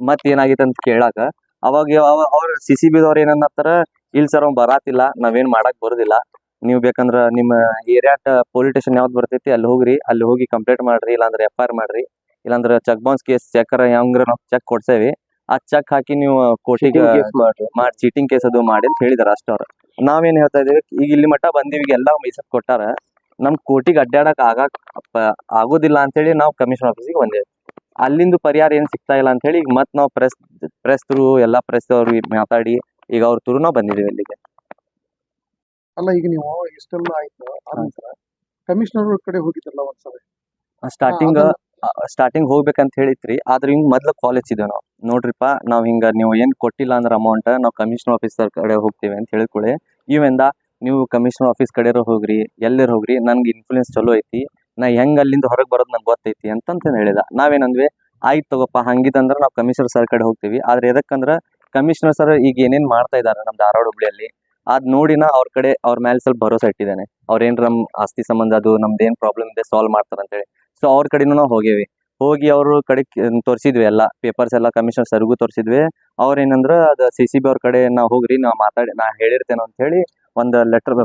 ಮತ್ ಏನಾಗಿತ್ತು ಅಂತ ಕೇಳಾಕ ಅವಾಗ ಅವ್ರ ಸಿ ಸಿ ಬಿದವ್ರ ಏನನ್ನತ್ತಾರ ಇಲ್ ಸರ್ ಅವ್ನ್ ಬರಾತಿಲ್ಲ ನಾವೇನ್ ಮಾಡಕ್ ಬರುದಿಲ್ಲ. ನೀವ್ ಬೇಕಂದ್ರ ನಿಮ್ಮ ಏರಿಯಾ ಪೊಲೀಸ್ ಸ್ಟೇಷನ್ ಯಾವ್ದು ಬರ್ತೈತಿ ಅಲ್ಲಿ ಹೋಗ್ರಿ ಅಲ್ಲಿ ಹೋಗಿ ಕಂಪ್ಲೇಂಟ್ ಮಾಡ್ರಿ ಇಲ್ಲಾಂದ್ರೆ ಎಫ್ ಐ ಆರ್ ಮಾಡ್ರಿ ಇಲ್ಲಾಂದ್ರೆ ಚೆಕ್ ಬೌನ್ಸ್ ಕೇಸ್ ಚೆಕ್ ಹೆಂಗ್ರ ನಾವು ಚೆಕ್ ಕೊಡ್ಸೇವಿ. ಆ ಚೆಕ್ ಹಾಕಿ ನೀವು ಕೋರ್ಟಿಗೆ ಮಾಡ್ರಿ. ಮಾಡಿ ಚೀಟಿಂಗ್ ಕೇಸ್ ಅದು ಮಾಡಿ ಅಂತ ಹೇಳಿದಾರೆ ಅಷ್ಟ ನಾವ್ ನಾವೇನ್ ಹೇಳ್ತಾ ಇದೀವಿ ಈಗ ಇಲ್ಲಿ ಮಟ್ಟ ಬಂದಿವಿ ಎಲ್ಲ ಮೈಸತ್ ಕೊಟ್ಟಾರ. ನಮ್ ಕೋರ್ಟಿಗೆ ಅಡ್ಡಾಡಕ್ ಆಗ ಆಗೋದಿಲ್ಲ ಅಂತೇಳಿ ನಾವು ಕಮಿಷನ್ ಆಫೀಸಿಗೆ ಬಂದೇವೆ. ಅಲ್ಲಿಂದು ಪರಿಹಾರ ಏನ್ ಸಿಗ್ತಾ ಇಲ್ಲ ಅಂತ ಹೇಳಿ ಈಗ ಮತ್ ನಾವು ಪ್ರೆಸ್ ಪ್ರೆಸ್ ತ್ರೂ ಎಲ್ಲಾ ಪ್ರೆಸ್ ಅವ್ರು ಮಾತಾಡಿ ಈಗ ಅವ್ರ ತ್ರೂ ನಾವು ಬಂದಿದೀವಿ ಇಲ್ಲಿಗೆ ಅಲ್ಲ ಈಗ ನೀವು ಇಷ್ಟೆಲ್ಲ ಆಯ್ತು ಕಮಿಷನರ್ ಕಡೆ ಹೋಗಿದ್ರಲ್ಲ ಒಂದ್ಸಲ ಸ್ಟಾರ್ಟಿಂಗ್ ಸ್ಟಾರ್ಟಿಂಗ್ ಹೋಗ್ಬೇಕಂತ ಹೇಳಿತ್ರಿ ಆದ್ರೆ ಹಿಂಗ್ ಮೊದ್ಲು ಕಾಲ್ ಹಚ್ಚಿದ್ದೇವೆ ನಾವು. ನೋಡ್ರಿಪ್ಪ ನಾವ್ ಹಿಂಗ ನೀವು ಏನ್ ಕೊಟ್ಟಿಲ್ಲ ಅಂದ್ರೆ ಅಮೌಂಟ್ ನಾವು ಕಮಿಷನರ್ ಆಫೀಸರ್ ಕಡೆ ಹೋಗ್ತೀವಿ ಅಂತ ಹೇಳಿಕೊಳ್ಳಿ ಇವೆಂದ ನೀವು ಕಮಿಷನರ್ ಆಫೀಸ್ ಕಡೆ ಹೋಗ್ರಿ, ಎಲ್ಲರ ಹೋಗ್ರಿ, ನನ್ಗೆ ಇನ್ಫ್ಲೂಯೆನ್ಸ್ ಚಲೋ ಐತಿ, ನಾ ಹೆಂಗ್ ಅಲ್ಲಿಂದ ಹೊರಗೆ ಬರೋದು ನಂಗೆ ಗೊತ್ತೈತಿ ಅಂತಂತ ಹೇಳಿದ. ನಾವೇನಂದ್ವಿ, ಆಯ್ತು ತಗೋಪ್ಪ ಹಂಗಿದಂದ್ರೆ ನಾವು ಕಮಿಷನರ್ ಸರ್ ಕಡೆ ಹೋಗ್ತೀವಿ. ಆದ್ರೆ ಎದಕ್ಕಂದ್ರ ಕಮಿಷನರ್ ಸರ್ ಈಗ ಏನೇನು ಮಾಡ್ತಾ ಇದ್ದಾರೆ ನಮ್ಮ ಧಾರವಾಡ ಹುಬ್ಳಿಯಲ್ಲಿ, ಅದ್ ನೋಡಿನ ಅವ್ರ ಕಡೆ, ಅವ್ರ ಮೇಲೆ ಸ್ವಲ್ಪ ಭರೋಸೆ ಇಟ್ಟಿದ್ದೇನೆ. ಅವ್ರೇನು ನಮ್ಮ ಆಸ್ತಿ ಸಂಬಂಧ ಅದು, ನಮ್ದು ಏನು ಪ್ರಾಬ್ಲಮ್ ಇದೆ ಸಾಲ್ವ್ ಮಾಡ್ತಾರಂತೇಳಿ ಸೊ ಅವ್ರ ಕಡೆನೂ ನಾವು ಹೋಗೇವಿ. ಹೋಗಿ ಅವರು ಕಡೆ ತೋರಿಸಿದ್ವಿ ಎಲ್ಲ ಪೇಪರ್ಸ್ ಎಲ್ಲ ಕಮಿಷನರ್ ಸರ್ಗೂ ತೋರಿಸಿದ್ವಿ. ಅವ್ರ ಏನಂದ್ರೆ, ಅದು ಸಿ ಸಿ ಬಿ ಅವ್ರ ಕಡೆ ನಾವು ಹೋಗ್ರಿ, ನಾವು ಮಾತಾಡಿ, ನಾ ಹೇಳಿರ್ತೇನೆ ಅಂತ ಹೇಳಿ ಒಂದು ಲೆಟರ್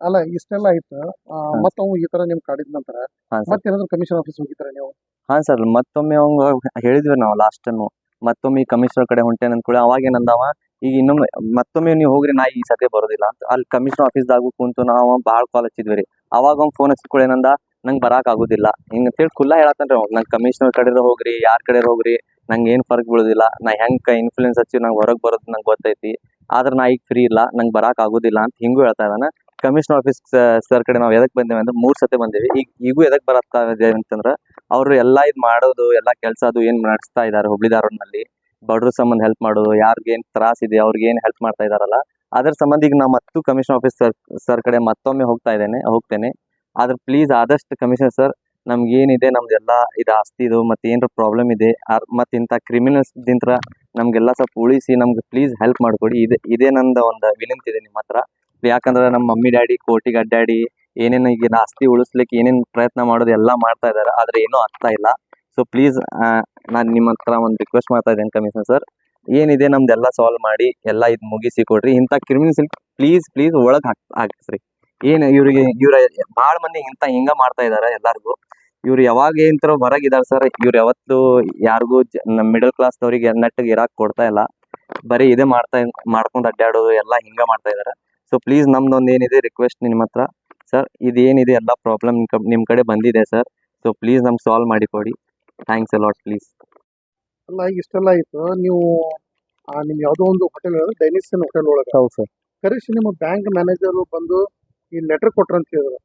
ಅಲ್ಲ ಇಷ್ಟೆಲ್ಲ ಆಯ್ತು. ಮತ್ತೊಮ್ಮೆ ಮತ್ತ್ ಅವ್ ಈ ತರ ನಿಮ್ ಕಾಡಿದ ನಂತರ ಹಾ ಸರ್. ಮತ್ತೇನಾದ್ರು ಕಮಿಷನ್ ಆಫೀಸ್ ಹೋಗಿದ್ರ ನೀವು? ಹಾ ಸರ್ ಮತ್ತೊಮ್ಮೆ ಅವಂಗ ಹೇಳಿದ್ವಿ ನಾವು ಲಾಸ್ಟ್ ಟೈಮ್ ಮತ್ತೊಮ್ಮೆ ಈ ಕಮಿಷನರ್ ಕಡೆ ಹೊಂಟೇನ್ ಅಂದ್ಕೊಳ್ಳಿ ಅವಾಗ ಏನಂದವ ಈಗ ಇನ್ನೊಮ್ಮೆ ಮತ್ತೊಮ್ಮೆ ನೀವು ಹೋಗ್ರಿ ನಾ ಈ ಸತಿ ಬರೋದಿಲ್ಲ ಅಂತ. ಅಲ್ಲಿ ಕಮಿಷನರ್ ಆಫೀಸ್ದಾಗು ಕುಂತು ನಾವು ಭಾಳ ಕಾಲ್ ಹಚ್ಚಿದ್ವಿ ರೀ. ಅವಾಗ ಅವ್ನು ಫೋನ್ ಹಚ್ಚಿಕೊಳ್ಳೇನಂದ ನಂಗೆ ಬರಾಕ್ ಆಗುದಿಲ್ಲ. ಹಿಂಗ ಅಂತೇಳಿ ಖುಲ್ಲಾ ಹೇಳತ್ತನ್ರಿ ಅವ್ ನಂಗೆ ಕಮಿಷನರ್ ಕಡೆ ಹೋಗ್ರಿ ಯಾರ್ ಕಡೆ ಹೋಗ್ರಿ ನಂಗೆ ಏನು ಫರ್ಕ್ ಬೀಳೋದಿಲ್ಲ. ನಾ ಹೆಂಗೆ ಇನ್ಫ್ಲೂಯೆನ್ಸ್ ಹಚ್ಚಿ ನಂಗೆ ಹೊರಗೆ ಬರೋದು ನಂಗೆ ಗೊತ್ತೈತಿ. ಆದ್ರೆ ನಾ ಈಗ ಫ್ರೀ ಇಲ್ಲ, ನಂಗೆ ಬರಾಕ್ ಆಗೋದಿಲ್ಲ ಅಂತ ಹಿಂಗೂ ಹೇಳ್ತಾ ಇದ್ದಾನೆ ಕಮಿಷನ್ ಆಫೀಸ್ ಸರ್ ಕಡೆ ನಾವು ಎದಕ್ಕೆ ಬಂದೇವೆ ಅಂದ್ರೆ ಮೂರು ಸತಿ ಬಂದೇವೆ. ಈಗ, ಈಗೂ ಎದಕ್ಕೆ ಬರತ್ತಾ ಇದೆ ಅಂತಂದ್ರೆ ಅವರು ಎಲ್ಲಾ ಇದು ಮಾಡೋದು, ಎಲ್ಲಾ ಕೆಲಸ ಅದು ಏನು ನಡೆಸ್ತಾ ಇದ್ದಾರೆ ಹುಬ್ಳಿ ಧಾರವಾಡನಲ್ಲಿ ಬಡ್ರ ಸಂಬಂಧ ಹೆಲ್ಪ್ ಮಾಡೋದು ಯಾರಿಗೇನು ಏನ್ ತ್ರಾಸ ಇದೆ, ಅವ್ರಿಗೆ ಏನು ಹೆಲ್ಪ್ ಮಾಡ್ತಾ ಇದ್ದಾರಲ್ಲ ಅದ್ರ ಸಂಬಂಧ ಈಗ ನಾ ಮತ್ತು ಕಮಿಷನ್ ಆಫೀಸ್ ಸರ್ ಸರ್ ಕಡೆ ಮತ್ತೊಮ್ಮೆ ಹೋಗ್ತಾ ಇದ್ದೇನೆ, ಹೋಗ್ತೇನೆ. ಆದ್ರೆ ಪ್ಲೀಸ್ ಆದಷ್ಟು ಕಮಿಷನ್ ಸರ್ ನಮ್ಗೆ ಏನಿದೆ ನಮ್ದೆಲ್ಲ ಇದು ಆಸ್ತಿ ಇದು ಮತ್ತೆ ಏನಾರ ಪ್ರಾಬ್ಲಮ್ ಇದೆ ಮತ್ತೆ ಇಂಥ ಕ್ರಿಮಿನಲ್ಸ್ ದಿಂತ್ರ ನಮ್ಗೆಲ್ಲ ಸ್ವಲ್ಪ ಉಳಿಸಿ ನಮ್ಗೆ ಪ್ಲೀಸ್ ಹೆಲ್ಪ್ ಮಾಡ್ಕೊಡಿ. ಇದೆ, ಇದೇ ನಂದು ಒಂದು ವಿನಂತಿ ಇದೆ ನಿಮ್ಮ ಹತ್ರ. ಯಾಕಂದ್ರೆ ನಮ್ಮ ಮಮ್ಮಿ, ಡ್ಯಾಡಿ ಕೋರ್ಟಿಗೆ ಅಡ್ಡಾಡಿ ಏನೇನು ಈಗ ಆಸ್ತಿ ಉಳಿಸ್ಲಿಕ್ಕೆ ಏನೇನು ಪ್ರಯತ್ನ ಮಾಡೋದು ಎಲ್ಲ ಮಾಡ್ತಾ ಇದ್ದಾರೆ ಆದ್ರೆ ಏನೂ ಆಗ್ತಾ ಇಲ್ಲ. ಸೊ ಪ್ಲೀಸ್ ನಾನು ನಿಮ್ಮ ಹತ್ರ ಒಂದು ರಿಕ್ವೆಸ್ಟ್ ಮಾಡ್ತಾ ಇದ್ದೇನೆ ಕಮಿಷನ್ ಸರ್ ಏನಿದೆ ನಮ್ದೆಲ್ಲ ಸಾಲ್ವ್ ಮಾಡಿ, ಎಲ್ಲ ಇದು ಮುಗಿಸಿ ಕೊಡ್ರಿ. ಇಂಥ ಕ್ರಿಮಿನಲ್ಸ್ ಪ್ಲೀಸ್ ಪ್ಲೀಸ್ ಒಳಗೆ ಹಾಕ್, ಹಾಕ್ಸ್ರಿ. ಏನು ಇವ್ರಿಗೆ ಇವ್ರ ಬಹಳ ಮಂದಿ ಇಂತ ಹಿಂಗ ಮಾಡ್ತಾ ಇದಾರೆ ಎಲ್ಲಾರ್ಗು. ಇವ್ರು ಯಾವಾಗ ಇಂತರ ಹೊರಗಿದಾರೆ ಸರ್ ಇವ್ರು ಯಾವತ್ತು ಯಾರಿಗೂ ನಮ್ಮ ಮಿಡಲ್ ಕ್ಲಾಸ್ ದವ್ರಿಗೆ ನೆಟ್ಟಗೆ ಇರಾಕ್ ಕೊಡ್ತಾ ಇಲ್ಲ. ಬರೀ ಇದೇ ಮಾಡ್ತಾ ಮಾಡ್ಕೊಂಡು ಅಡ್ಡಾಡೋದು ಎಲ್ಲ ಹಿಂಗ ಮಾಡ್ತಾ ಇದಾರೆ. ಸೊ ಪ್ಲೀಸ್ ನಮ್ದೊಂದು ಏನಿದೆ ರಿಕ್ವೆಸ್ಟ್ ನಿಮ್ಮ ಹತ್ರ. ಸರ್ ಇದೇನಿದೆ ಎಲ್ಲ ಪ್ರಾಬ್ಲಮ್ ನಿಮ್ಮ ಕಡೆ ಬಂದಿದೆ ಸರ್ ಸೊ ಪ್ಲೀಸ್ ನಮ್ಗೆ ಸಾಲ್ವ್ ಮಾಡಿ ಕೊಡಿ. ಥ್ಯಾಂಕ್ಸ್ ಅಲಾಟ್ ಪ್ಲೀಸ್ ಅಲ್ಲ ಈಗ ಇಷ್ಟೆಲ್ಲ ಆಯ್ತು. ನೀವು ನಿಮ್ಗೆ ಯಾವುದೋ ಒಂದು ಹೋಟೆಲ್ ಡೈನಿಸನ್ ಹೋಟೆಲ್ ಒಳಗ. ಹೌದು ಸರ್ ಕರೆಕ್ಟ್ ನಿಮ್ಮ ಬ್ಯಾಂಕ್ ಮ್ಯಾನೇಜರ್ ಬಂದು ಈ ಲೆಟರ್ ಕೊಟ್ರ ಅಂತ ಹೇಳಿದ್ರು.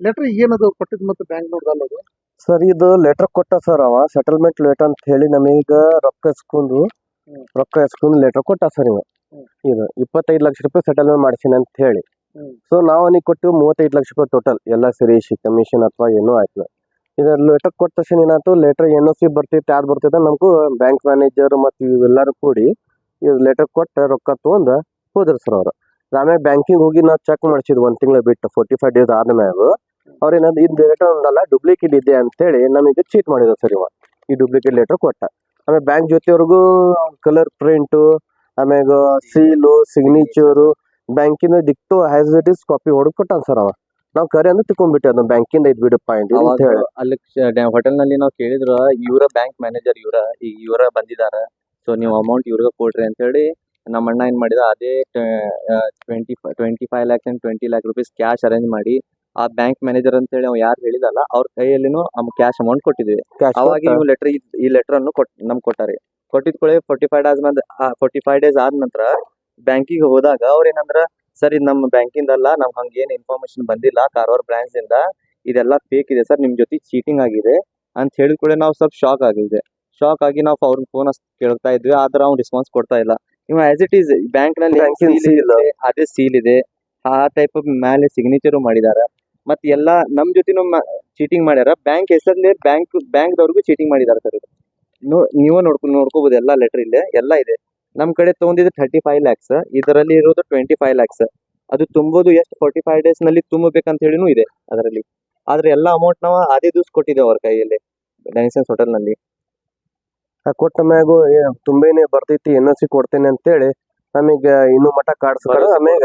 ಲೆಟರ್ ಏನದು ಕೊಟ್ಟಿದ್ ಮತ್ತೆ ಬ್ಯಾಂಕ್ ನೋಡ್ದಲ್ಲ ಅದು ಸರ್ ಇದು ಲೆಟರ್ ಕೊಟ್ಟ ಸರ್ ಅವ. ಸೆಟಲ್ಮೆಂಟ್ ಲೇಟ್ ಅಂತ ಹೇಳಿ ನಮಗ ರೊಕ್ಕ ಎಸ್ಕೊಂಡು ರೊಕ್ಕ ಎಸ್ಕೊಂಡು ಲೆಟರ್ ಕೊಟ್ಟ ಸರ್ ಇವ. ಇದು ಇಪ್ಪತ್ತೈದು ಲಕ್ಷ ರೂಪಾಯಿ ಸೆಟಲ್ಮೆಂಟ್ ಮಾಡ್ಸೀನಿ ಅಂತ ಹೇಳಿ. ಸೊ ನಾವು ಅವನಿಗೆ ಕೊಟ್ಟು ಮೂವತ್ತೈದು ಲಕ್ಷ ರೂಪಾಯಿ ಟೋಟಲ್ ಎಲ್ಲ ಸೇರಿಸಿ ಕಮಿಷನ್ ಅಥವಾ ಏನೋ ಆಯ್ತು. ಇದು ಲೆಟರ್ ಕೊಟ್ಟ ತಕ್ಷಣ ಏನಾಯ್ತು ಲೆಟರ್ ಎನ್ ಒ ಸಿ ಬರ್ತೈತೆ ಯಾವ್ದು ಬರ್ತೈತೆ ನಮಗೂ ಬ್ಯಾಂಕ್ ಮ್ಯಾನೇಜರ್ ಮತ್ತು ಇವೆಲ್ಲರೂ ಕೂಡಿ ಇದು ಲೆಟರ್ ಕೊಟ್ಟ ರೊಕ್ಕ ತೊಗೊಂಡು ಹೋದ್ರು ಸರ್ ಅವ್ರು. ಆಮೇಲೆ ಬ್ಯಾಂಕಿಂಗ್ ಹೋಗಿ ನಾವು ಚೆಕ್ ಮಾಡಿಸಿದ್ವಿ ಒಂದು ತಿಂಗಳು ಬಿಟ್ಟು ಫೋರ್ಟಿ ಫೈವ್ ಡೇಸ್ ಆದಮೇಲೆ. ಅವ್ರು ಏನಂದ್ರೆ ಇದು ಲೆಟರ್ ಒಂದಲ್ಲ ಡೂಪ್ಲಿಕೇಟ್ ಇದೆ ಅಂತೇಳಿ ನಮಗೆ ಚೀಟ್ ಮಾಡಿದ್ರು ಸರ್ ಇವ ಈ ಡೂಪ್ಲಿಕೇಟ್ ಲೆಟರ್ ಕೊಟ್ಟ. ಆಮೇಲೆ ಬ್ಯಾಂಕ್ ಜೊತೆವರೆಗೂ ಕಲರ್ ಪ್ರಿಂಟು ಆಮ್ಯಾಗ ಸೀಲು ಸಿಗ್ನೇಚರು ಬ್ಯಾಂಕಿನ ಡಿಕ್ಟು ಆಸ್ ಇಟ್ ಇಸ್ ಕಾಪಿ ಹೊಡೆದು ಕೊಟ್ಟಾನ ಸರ್ ಅವ. ನಾವು ಕರೆ ಅಂದ್ರೆ ತಿಕೊಂಡ್ಬಿಟ್ಟೆ ಅದನ್ನ ಬ್ಯಾಂಕಿಂದ ಬಿಡು ಪಾಯಿಂಟ್ ಅಂತ ಹೇಳಿ. ಅಲ್ಲಿ ಹೋಟೆಲ್ನಲ್ಲಿ ನಾವು ಕೇಳಿದ್ರ ಇವರ ಬ್ಯಾಂಕ್ ಮ್ಯಾನೇಜರ್ ಇವರ ಈಗ ಇವರ ಬಂದಿದಾರ ಸೊ ನೀವು ಅಮೌಂಟ್ ಇವ್ರಿಗೆ ಕೊಡ್ರಿ ಅಂತ ಹೇಳಿ ನಮ್ಮ ಅಣ್ಣ ಏನ್ ಮಾಡಿದ ಅದೇ twenty twenty five lakh and twenty lakh rupees cash arrange ಮಾಡಿ ಆ ಬ್ಯಾಂಕ್ ಮ್ಯಾನೇಜರ್ ಅಂತ ಹೇಳಿ ಅವ್ ಯಾರು ಹೇಳಿದಲ್ಲ ಅವ್ರ ಕೈಯಲ್ಲಿನೂ ಕ್ಯಾಶ್ ಅಮೌಂಟ್ ಕೊಟ್ಟಿದ್ವಿ ಅವಾಗ ನೀವು ಲೆಟರ್ ಈ ಲೆಟರ್ ಅನ್ನು ಕೊಟ್ ನಮ್ಗೆ ಕೊಟ್ಟಾರೆ. ಕೊಟ್ಟಿದ್ ಕೂಡ ಫೋರ್ಟಿ ಫೈವ್ ಡೇಸ್ ಮಂದ್ ಫೋರ್ಟಿ ಫೈವ್ ಡೇಸ್ ಆದ ನಂತರ ಬ್ಯಾಂಕಿಗೆ ಹೋದಾಗ ಅವ್ರ ಏನಂದ್ರ ಸರ್ ಇದು ನಮ್ಮ ಬ್ಯಾಂಕಿಂದಲ್ಲ ನಮ್ಗೆ ಹಂಗೇನ್ ಇನ್ಫಾರ್ಮೇಶನ್ ಬಂದಿಲ್ಲ ಕಾರವಾರ ಬ್ರಾಂಚ್ ಇಂದ ಇದೆಲ್ಲ ಫೇಕ್ ಇದೆ ಸರ್ ನಿಮ್ ಜೊತೆ ಚೀಟಿಂಗ್ ಆಗಿದೆ ಅಂತ ಹೇಳಿದ ಕೂಡ ನಾವು ಸ್ವಲ್ಪ ಶಾಕ್ ಆಗಿದೆ ಶಾಕ್ ಆಗಿ ನಾವು ಅವ್ರ ಫೋನ್ ಕೇಳ್ತಾ ಇದ್ವಿ ಆದ್ರೆ ಅವ್ನು ರೆಸ್ಪಾನ್ಸ್ ಕೊಡ್ತಾ ಇಲ್ಲ. ಇವ ಆಸ್ ಇಟ್ ಈಸ್ ಬ್ಯಾಂಕ್ನಲ್ಲಿ Bank in seal seal. ಅದೇ ಸೀಲ್ ಇದೆ. ಆ ಟೈಪ್ ಮೇಲೆ ಸಿಗ್ನೇಚರ್ ಮಾಡಿದಾರ. ಮತ್ತೆ ಎಲ್ಲಾ ನಮ್ ಜೊತೆನೂ ಚೀಟಿಂಗ್ ಮಾಡ್ಯಾರ. ಬ್ಯಾಂಕ್ ಹೆಸರಲ್ಲಿ ಬ್ಯಾಂಕ್ ಬ್ಯಾಂಕ್ ದವ್ರಿಗೂ ಚೀಟಿಂಗ್ ಮಾಡಿದಾರೆ ಸರ್ ನೀವೇ ನೋಡ್ಕೊ ನೋಡ್ಕೋಬಹುದು ಎಲ್ಲಾ ಲೆಟರ್ ಇಲ್ಲೇ ಎಲ್ಲಾ ಇದೆ. ನಮ್ ಕಡೆ ತಗೊಂಡಿದ್ದು ಥರ್ಟಿ ಫೈವ್ ಲ್ಯಾಕ್ಸ್ ಇದರಲ್ಲಿ ಇರೋದು ಟ್ವೆಂಟಿ ಫೈವ್ ಲ್ಯಾಕ್ಸ್ ಅದು ತುಂಬೋದು ಎಷ್ಟು ಫೋರ್ಟಿ ಫೈವ್ ಡೇಸ್ನಲ್ಲಿ ತುಂಬಬೇಕಂತ ಹೇಳಿನೂ ಇದೆ ಅದರಲ್ಲಿ. ಆದ್ರೆ ಎಲ್ಲಾ ಅಮೌಂಟ್ ನಾವು ಅದೇ ದಿವ್ಸ ಕೊಟ್ಟಿದ್ದೇವೆ ಅವ್ರ ಕೈಯಲ್ಲಿ ಡೈನಿಸನ್ಸ್ ಹೋಟೆಲ್ನಲ್ಲಿ. ಕೊಟ್ಟ ಮ್ಯಾಗು ಏ, ತುಂಬೇನೆ ಬರ್ತೈತಿ ಎನ್ ಸಿ ಕೊಡ್ತೇನೆ ಅಂತೇಳಿ ನಮಗೆ ಇನ್ನು ಮಠ ಕಾಡ್ಸ್ಕೊಂಡು ಆಮ್ಯಾಗ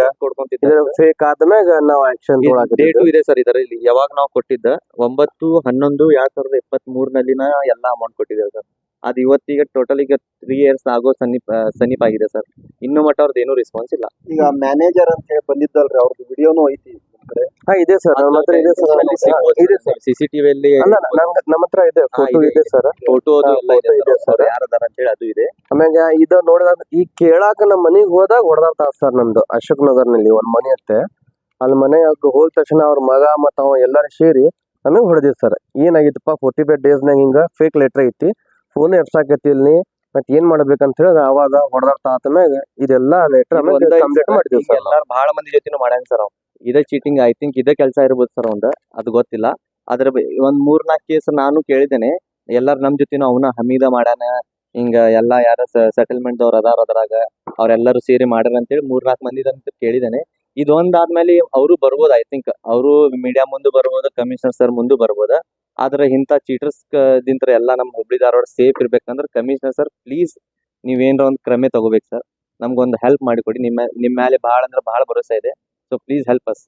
ಇದ್ರ ಫೇಕ್ ಆದ್ಮ್ಯಾಗ ನಾವು ಆಕ್ಷನ್ ಡೇಟು ಇದೆ ಸರ್ ಇದರಲ್ಲಿ. ಯಾವಾಗ ನಾವು ಕೊಟ್ಟಿದ್ದ? ಒಂಬತ್ತು ಹನ್ನೊಂದು ಎರಡ್ ಸಾವಿರದ ಇಪ್ಪತ್ತ್ ಮೂರ್ನಲ್ಲಿನ ಎಲ್ಲಾ ಅಮೌಂಟ್ ಕೊಟ್ಟಿದ್ದೇವೆ ಸರ್. ಅದು ಇವತ್ತಿಗೆ ಟೋಟಲ್ ಈಗ ತ್ರೀ ಇಯರ್ಸ್ ಆಗೋ ಸನೀಪ ಸನೀಪ ಆಗಿದೆ ಸರ್. ಇನ್ನು ಮಟ್ಟ ಅವ್ರದ್ದು ಏನೂ ರೆಸ್ಪಾನ್ಸ್ ಇಲ್ಲ. ಈಗ ಮ್ಯಾನೇಜರ್ ಅಂತ ಹೇಳಿ ಬಂದಿದ್ದಲ್ರಿ ಅವ್ರದ್ದು ವಿಡಿಯೋನು ಐತಿ ಹಾ ಇದೆ ಸರ್ ನಮ್ಮ ಹತ್ರ ಇದೆ ಸರ್ ಇದೆ ಸರ್ ಸಿಸಿಟಿವಿಯಲ್ಲಿ ಅಲ್ಲ ನಮ್ಗೆ ನಮ್ಮ ಹತ್ರ ಇದೆ ಫೋಟೋ ಇದೆ, ಸರ್ ಫೋಟೋ ಎಲ್ಲ ಇದೆ ಸರ್. ಯಾರದಾರ ಅಂತ ಹೇಳಿ ಅದು ಇದೆ. ಆಮ್ಯಾಗ ಇದ ನೋಡಿದಾಗ ಈ ಕೇಳಾಕ ನಮ್ಮ ಮನಿಗ್ ಹೋದಾಗ ಹೊಡೆದಾಡ್ತಾರ ಸರ್ ನಮ್ದು. ಅಶೋಕ್ ನಗರ್ನಲ್ಲಿ ಒಂದ್ ಮನೆ ಐತೆ ಅಲ್ಲಿ ಮನೆ ಹೋದ ತಕ್ಷಣ ಅವ್ರ ಮಗ ಮತ್ತ ಅವ ಎಲ್ಲಾರು ಸೇರಿ ನಮಗೆ ಹೊಡೆದಿದ್ ಸರ್ ಏನಾಗಿತ್ತಪ್ಪ ಫೋರ್ಟಿ ಫೈವ್ ಡೇಸ್ನಾಗ ಹಿಂಗ ಫೇಕ್ ಲೆಟರ್ ಐತಿ. ಫೋನ್ ಎಪ್ಸಾಕತಿ ಇಲ್ಲಿ ಮತ್ ಏನ್ ಮಾಡ್ಬೇಕಂತ ಹೇಳಿ ಅವಾಗ ಹೊಡೆದಾಡ್ತಾ ಮ್ಯಾಗ ಇದೆಲ್ಲ ಲೆಟರ್ ಕಂಪ್ಲೀಟ್ ಮಾಡಿದ್ವಿ ಸರ್ ಎಲ್ಲಾರು ಬಹಳ ಮಂದಿ ಜೊತೆ ಮಾಡ್ಯಾನ ಸರ್ ಇದೇ ಚೀಟಿಂಗ್ ಐ ಥಿಂಕ್ ಇದೇ ಕೆಲಸ ಇರ್ಬೋದು ಸರ್ ಒಂದು ಅದು ಗೊತ್ತಿಲ್ಲ. ಅದ್ರ ಒಂದು ಒಂದ್ ಮೂರ್ ನಾಲ್ಕು ಕೇಸ್ ನಾನು ಕೇಳಿದ್ದೇನೆ. ಎಲ್ಲರ ನಮ್ ಜೊತೆನೂ ಅವನ ಹಮೀದ ಮಾಡ್ಯಾನ ಹಿಂಗ ಎಲ್ಲ ಯಾರ ಸೆಟಲ್ಮೆಂಟ್ ದವ್ರು ಅದಾರ ಅದ್ರಾಗ, ಅವ್ರೆಲ್ಲರೂ ಸೇರಿ ಮಾಡ್ಯಾರ ಅಂತೇಳಿ ಮೂರ್ ನಾಲ್ಕು ಮಂದಿ ಅಂತ ಕೇಳಿದ್ದೇನೆ. ಇದೊಂದಾದ್ಮೇಲೆ ಅವರು ಬರ್ಬೋದು ಐ ಥಿಂಕ್ ಅವರು ಮೀಡಿಯಾ ಮುಂದೆ ಬರ್ಬೋದು ಕಮಿಷನರ್ ಸರ್ ಮುಂದೆ ಬರ್ಬೋದು. ಆದ್ರೆ ಇಂಥ ಚೀಟರ್ಸ್ ದಿಂತ್ರ ಎಲ್ಲ ನಮ್ಮ ಹುಬ್ಳಿ ಧಾರವಾಡ ಸೇಫ್ ಇರ್ಬೇಕಂದ್ರೆ ಕಮಿಷನರ್ ಸರ್ ಪ್ಲೀಸ್ ನೀವೇನ್ರ ಒಂದು ಕ್ರಮೆ ತಗೋಬೇಕು ಸರ್ ನಮ್ಗೊಂದು ಹೆಲ್ಪ್ ಮಾಡಿಕೊಡಿ. ನಿಮ್ಮ ನಿಮ್ಮ ಮೇಲೆ ಬಹಳ ಅಂದ್ರೆ ಬಹಳ ಭರೋಸೆ ಇದೆ. So please help us.